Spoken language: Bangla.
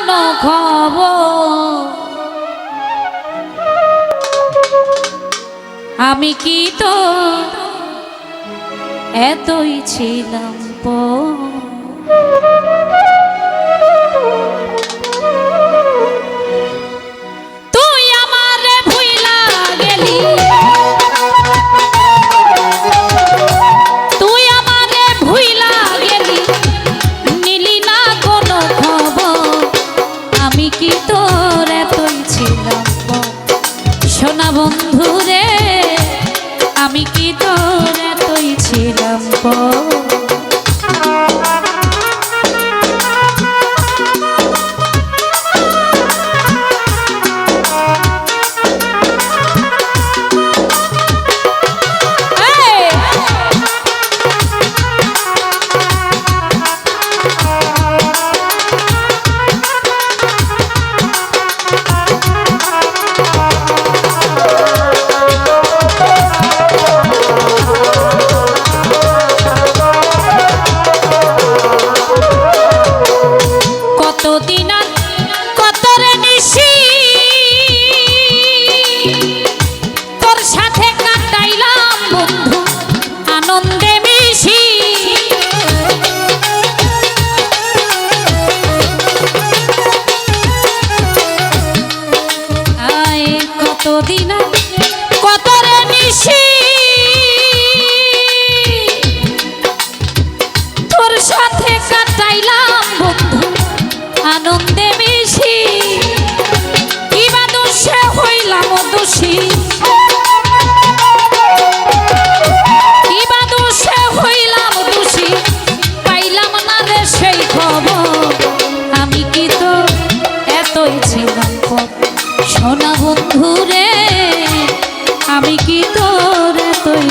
কোনো খবর? আমি কি তো এতই ছিলাম পর? বন্ধুরে আমি কি তোর এতই ছিলাম পর? যদি কত রে নিশি? তোর সাথে কাটাইলাম বন্ধু আনন্দে মিশি। কিবা দোষে হইলাম দোষী। কি তোর? এতই